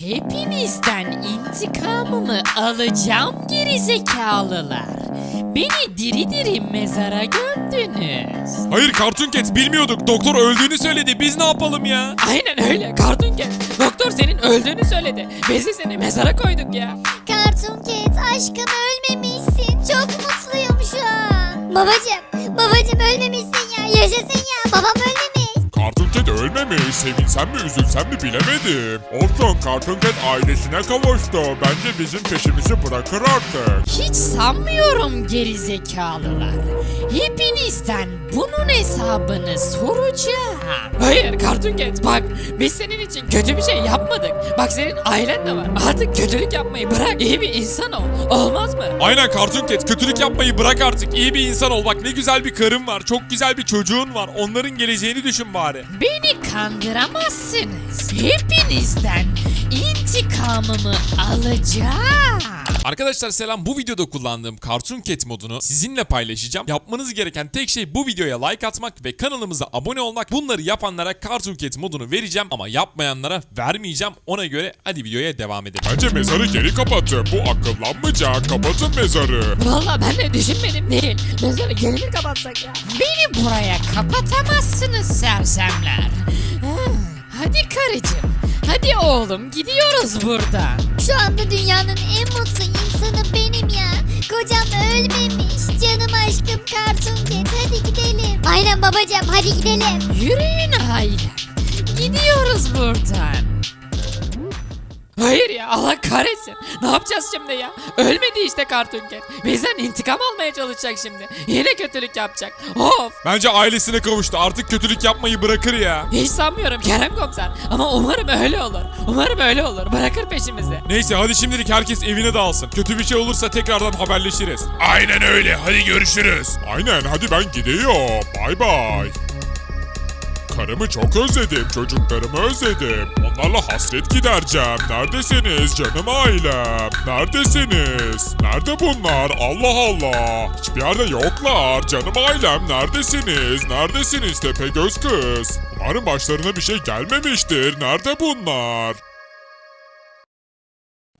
Hepinizden intikamımı alacağım gerizekalılar. Beni diri diri mezara gömdünüz. Hayır Cartoon Cat bilmiyorduk. Doktor öldüğünü söyledi. Biz ne yapalım ya? Aynen öyle Cartoon Cat. Doktor senin öldüğünü söyledi. Biz de seni mezara koyduk ya. Cartoon Cat aşkım ölmemişsin. Çok mutluyum şu an. Babacım, babacım ölmemişsin ya. Yaşasın ya. Babam ölmemiş. Ölmemiş. Sevinsem mi üzülsem mi bilemedim. Olsun Cartoon Cat ailesine kavuştu. Bence bizim peşimizi bırakır artık. Hiç sanmıyorum gerizekalılar. Hepinizden bunun hesabını soracağım. Cat bak biz senin için kötü bir şey yapmadık. Bak senin ailen de var. Artık kötülük yapmayı bırak. İyi bir insan ol. Olmaz mı? Aynen Cartoon Cat kötülük yapmayı bırak artık. İyi bir insan ol. Bak ne güzel bir karın var. Çok güzel bir çocuğun var. Onların geleceğini düşün bari. Beni kandıramazsınız. Hepinizden intikamımı alacağım. Arkadaşlar selam bu videoda kullandığım Cartoon Cat modunu sizinle paylaşacağım. Yapmanız gereken tek şey bu videoya like atmak ve kanalımıza abone olmak. Bunları yapanlara Cartoon Cat modunu vereceğim ama yapmayanlara vermeyeceğim. Ona göre hadi videoya devam edelim. Bence mezarı geri kapatın. Bu akıllanmaca. Kapatın mezarı. Vallahi ben de düşünmedim değil. Mezarı geri mi kapatsak ya? Beni buraya kapatamazsınız sersemler. Ha, Hadi karıcığım. Hadi oğlum gidiyoruz buradan. Şu anda dünyanın en mutlu insanı benim ya. Kocam ölmemiş. Canım aşkım Cartoon Cat. Hadi gidelim. Aynen babacım hadi gidelim. Yürüyün ailem. Gidiyoruz buradan. Hayır ya Allah kahretsin. Ne yapacağız şimdi ya? Ölmedi işte Cartoon Cat. Bizden intikam almaya çalışacak şimdi. Yine kötülük yapacak. Of. Bence ailesine kavuştu. Artık kötülük yapmayı bırakır ya. Hiç sanmıyorum Kerem komiser. Ama umarım öyle olur. Umarım öyle olur. Bırakır peşimizi. Neyse hadi şimdilik herkes evine dağılsın. Kötü bir şey olursa tekrardan haberleşiriz. Aynen öyle. Hadi görüşürüz. Aynen hadi ben gidiyorum. Bay bay. Karımı çok özledim, çocuklarımı özledim. Onlarla hasret gidereceğim. Neredesiniz canım ailem? Neredesiniz? Nerede bunlar? Allah Allah. Hiçbir yerde yoklar. Canım ailem neredesiniz? Neredesiniz Tepegöz kız? Umarım başlarına bir şey gelmemiştir. Nerede bunlar?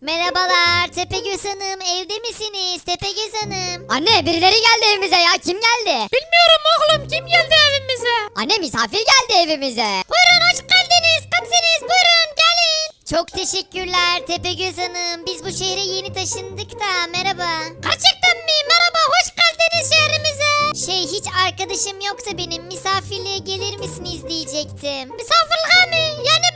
Merhabalar Tepegöz Hanım evde misiniz Tepegöz Hanım? Anne birileri geldi evimize ya kim geldi? Bilmiyorum oğlum kim geldi evimize? Anne misafir geldi evimize. Buyurun hoş geldiniz kimsiniz buyurun gelin. Çok teşekkürler Tepegöz Hanım biz bu şehre yeni taşındık da merhaba. Gerçekten mi merhaba hoş geldiniz şehrimize. Şey hiç arkadaşım yoksa benim misafirliğe gelir misiniz diyecektim. Misafirliğe mi? Yani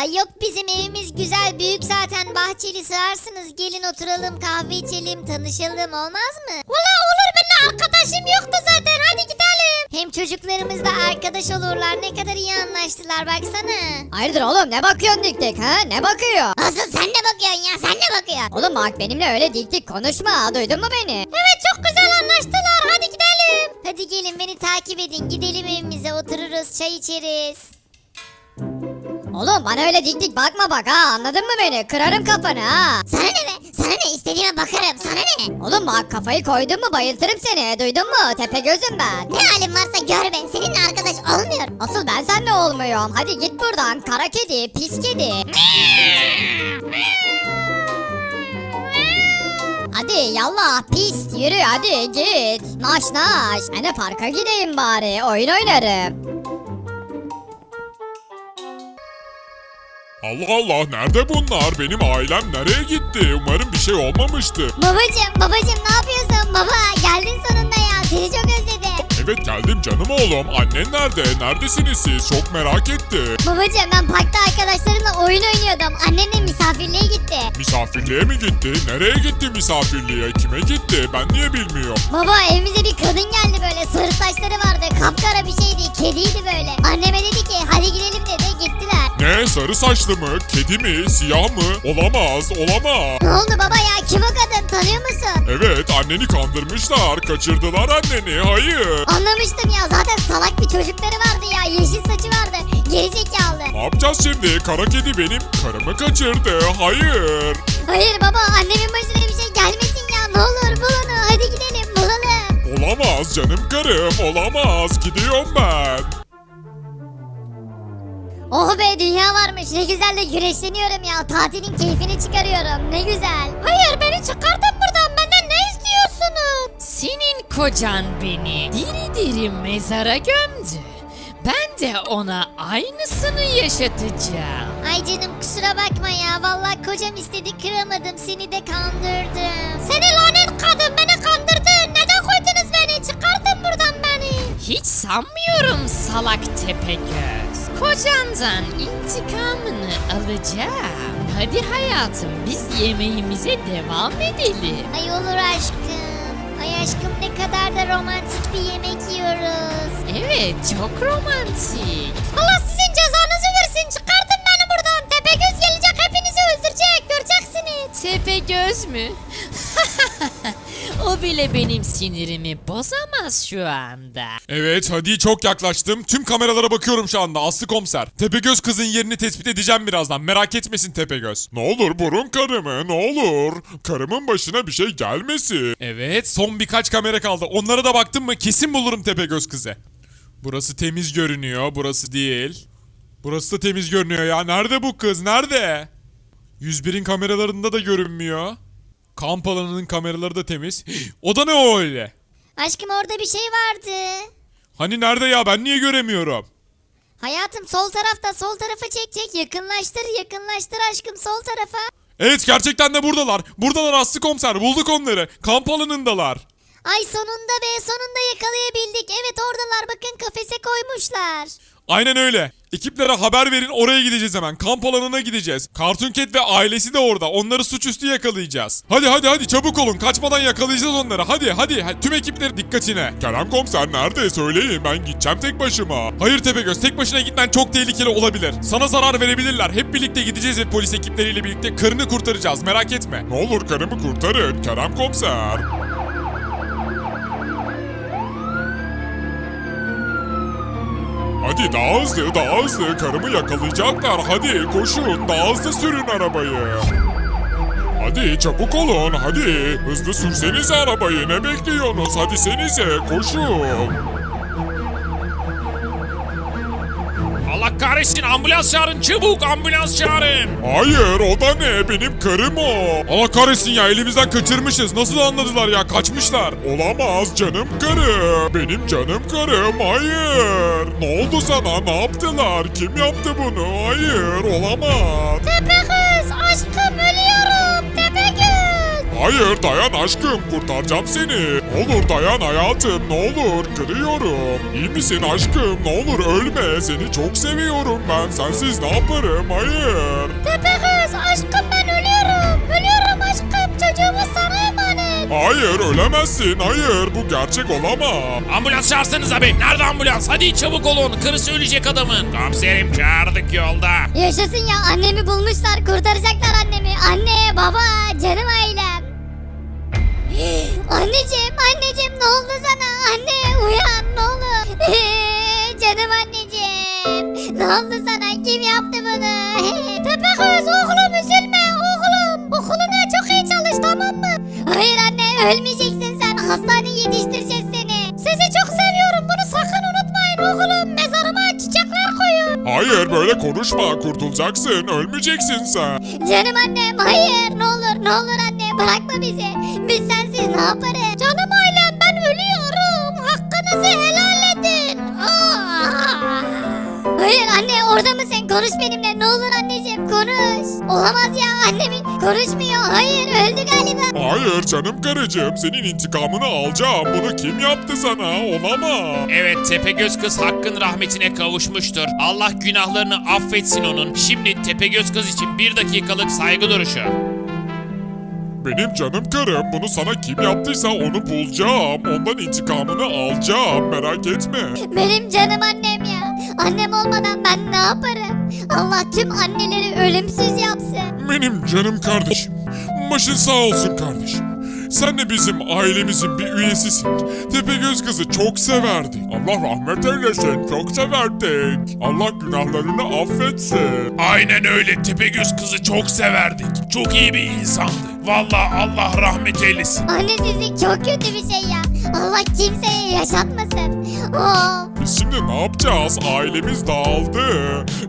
Ay yok bizim evimiz güzel büyük zaten bahçeli sığarsınız gelin oturalım kahve içelim tanışalım olmaz mı? Valla olur benim arkadaşım yoktu zaten hadi gidelim. Hem çocuklarımız da arkadaş olurlar ne kadar iyi anlaştılar baksana. Hayırdır oğlum ne bakıyorsun dik dik ha ne bakıyor? Asıl sen ne bakıyorsun ya sen ne bakıyorsun? Oğlum bak benimle öyle dik dik konuşma duydun mu beni? Evet çok güzel anlaştılar hadi gidelim. Hadi gelin beni takip edin gidelim evimize otururuz çay içeriz. Oğlum bana öyle dik dik bakma bak ha anladın mı beni? Kırarım kafanı ha. Sana ne be sana ne istediğime bakarım sana ne? Oğlum bak kafayı koydun mu bayıltırım seni duydun mu? Tepe gözüm ben. Ne halin varsa gör be seninle arkadaş olmuyorum. Asıl ben seninle olmuyorum. Hadi git buradan kara kedi pis kedi. Hadi yallah pis yürü hadi git. Naş naş. Ben de parka gideyim bari oyun oynarım. Allah Allah nerede bunlar? Benim ailem nereye gitti? Umarım bir şey olmamıştı. Babacım babacım ne yapıyorsun baba geldin sonunda ya seni çok özledim. Evet geldim canım oğlum. Annen nerede? Neredesiniz siz? Çok merak ettim. Babacım ben parkta arkadaşlarımla oyun oynuyordum annemle misafirliğe gitti. Misafirliğe mi gitti? Nereye gitti misafirliğe? Kime gitti? Ben niye bilmiyorum. Baba evimize bir kadın geldi böyle sarı saçları vardı kapkara bir şeydi kediydi böyle. Anneme dedi Ne? Sarı saçlı mı? Kedi mi? Siyah mı? Olamaz, olamaz. Ne oldu baba ya kim o kadın tanıyor musun? Evet, anneni kandırmışlar. Kaçırdılar anneni. Hayır. Anlamıştım ya zaten salak bir çocukları vardı ya yeşil saçı vardı gerizekalı. Ne yapacağız şimdi? Kara kedi benim karımı kaçırdı. Hayır. Hayır baba annemin başına bir şey gelmesin ya ne olur bul onu hadi gidelim bulalım. Olamaz canım karım. Olamaz. Gidiyorum ben. Oh be dünya varmış ne güzel de güreşleniyorum ya tatilin keyfini çıkarıyorum ne güzel. Hayır beni çıkartın buradan benden ne istiyorsunuz? Senin kocan beni diri diri mezara gömdü. Ben de ona aynısını yaşatacağım. Ay canım kusura bakma ya. Vallahi kocam istedi kıramadım. Seni de kandırdım. Seni lanet kadın beni kandırdın neden koydunuz beni çıkartın buradan beni. Hiç sanmıyorum salak Tepegöz. Kocandan intikamını alacağım. Hadi hayatım biz yemeğimize devam edelim. Ay olur aşkım. Ay aşkım ne kadar da romantik bir yemek yiyoruz. Evet çok romantik. Allah sizin cezanızı versin çıkartın beni buradan Tepegöz gelecek hepinizi öldürecek göreceksiniz. Tepegöz mü? O bile benim sinirimi bozamaz şu anda. Evet hadi çok yaklaştım. Tüm kameralara bakıyorum şu anda Aslı komiser. Tepegöz kızın yerini tespit edeceğim birazdan. Merak etmesin Tepegöz. Ne olur burun karımı ne olur. Karımın başına bir şey gelmesin. Evet son birkaç kamera kaldı. Onlara da baktım mı kesin bulurum Tepegöz kızı. Burası temiz görünüyor. Burası değil. Burası da temiz görünüyor ya. Nerede bu kız? Nerede? 101'in kameralarında da görünmüyor. Kamp alanının kameraları da temiz. O da ne öyle? Aşkım orada bir şey vardı. Hani nerede ya ben niye göremiyorum? Hayatım sol tarafta sol tarafa çek çek yakınlaştır yakınlaştır aşkım sol tarafa. Evet gerçekten de buradalar. Buradalar Aslı komiser bulduk onları. Kamp alanındalar. Ay sonunda be sonunda yakalayabildik. Evet oradalar bakın kafese koymuşlar. Aynen öyle. Ekiplere haber verin oraya gideceğiz hemen. Kamp alanına gideceğiz. Cartoon Cat ve ailesi de orada. Onları suçüstü yakalayacağız. Hadi hadi hadi çabuk olun. Kaçmadan yakalayacağız onları. Hadi hadi. Tüm ekipler dikkatine. Kerem komiser nerede? Söyleyin ben gideceğim tek başıma. Hayır Tepegöz tek başına gitmen çok tehlikeli olabilir. Sana zarar verebilirler. Hep birlikte gideceğiz ve polis ekipleriyle birlikte karını kurtaracağız. Merak etme. Ne olur karımı kurtarın Kerem komiser. Hadi daha hızlı, daha hızlı. Karımı yakalayacaklar. Hadi koşun, daha hızlı sürün arabayı. Hadi çabuk olun, hadi. Hızlı sürsenize arabayı. Ne bekliyorsunuz? Hadi senize, koşun. Allah kahretsin ambulans çağırın çabuk ambulans çağırın. Hayır, o da ne? Benim karım o. Allah kahretsin ya, elimizden kaçırmışız. Nasıl anladılar ya? Kaçmışlar. Olamaz canım karım. Benim canım karım. Hayır. Ne oldu sana? Ne yaptılar? Kim yaptı bunu? Hayır, olamaz. Tepegöz aşkım ölüyorum Tepegöz. Hayır dayan aşkım kurtaracağım seni. Olur dayan hayatım ne olur kırıyorum. İyi misin aşkım ne olur ölme seni çok seviyorum ben sensiz ne yaparım hayır. Tepegöz aşkım ben ölüyorum. Ölüyorum aşkım çocuğumuz sana emanet. Hayır ölemezsin hayır bu gerçek olamaz. Ambulans çağırsanız abi nerede ambulans hadi çabuk olun karısı ölecek adamın. Komiserim çağırdık yolda. Yaşasın ya annemi bulmuşlar kurtaracaklar annemi. Anne baba canım ailem. Anneciğim anneciğim ne oldu sana? Anne uyan ne olur. canım anneciğim. Ne oldu sana? Kim yaptı bunu? Tepegöz oğlum üzülme oğlum. Okuluna çok iyi çalış tamam mı? Hayır anne ölmeyeceksin sen. Hastaneye yetiştireceğiz seni. Sizi çok seviyorum bunu sakın unutmayın oğlum. Mezarıma çiçekler koyun. Hayır böyle konuşma kurtulacaksın ölmeyeceksin sen. Canım annem hayır ne olur ne olur anne bırakma bizi. Biz sensiz ne yaparız? Canım ailem ben ölüyorum. Hakkınızı helal edin. Aa! Hayır anne orada mısın? Konuş benimle ne olur anneciğim konuş. Olamaz ya annemin konuşmuyor. Hayır öldü galiba. Hayır canım karıcığım senin intikamını alacağım bunu kim yaptı sana olamaz. Evet Tepegöz kız hakkın rahmetine kavuşmuştur. Allah günahlarını affetsin onun. Şimdi Tepegöz kız için bir dakikalık saygı duruşu. Benim canım karım bunu sana kim yaptıysa onu bulacağım. Ondan intikamını alacağım merak etme. Benim canım annem ya. Annem olmadan ben ne yaparım? Allah tüm anneleri ölümsüz yapsın. Benim canım kardeşim. Başın sağ olsun kardeşim. Sen de bizim ailemizin bir üyesisin. Tepegöz kızı çok severdik. Allah rahmet eylesin. Çok severdik. Allah günahlarını affetsin. Aynen öyle Tepegöz kızı çok severdik. Çok iyi bir insandı. Vallahi Allah rahmet eylesin. Annesizlik çok kötü bir şey ya. Allah kimseye yaşatmasın. Of. Biz şimdi ne yapacağız? Ailemiz dağıldı.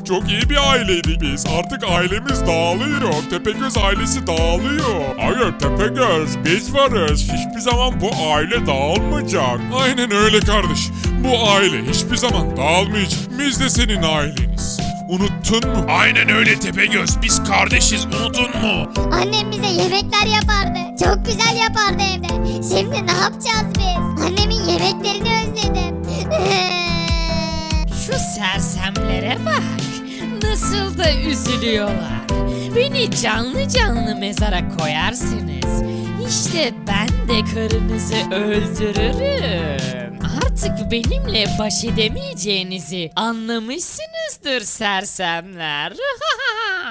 Çok iyi bir aileydik biz. Artık ailemiz dağılıyor. Tepegöz ailesi dağılıyor. Hayır Tepegöz biz varız. Hiçbir zaman bu aile dağılmayacak. Aynen öyle kardeş. Bu aile hiçbir zaman dağılmayacak. Biz de senin aileniz. Unuttun mu? Aynen öyle Tepegöz. Biz kardeşiz. Unuttun mu? Annem bize yemekler yapardı. Çok güzel yapardı evde. Şimdi ne yapacağız biz? Annemin yemeklerini özledim. Şu sersemlere bak. Nasıl da üzülüyorlar. Beni canlı canlı mezara koyarsınız. İşte ben de karınızı öldürürüm. Artık benimle baş edemeyeceğinizi anlamışsınızdır sersemler.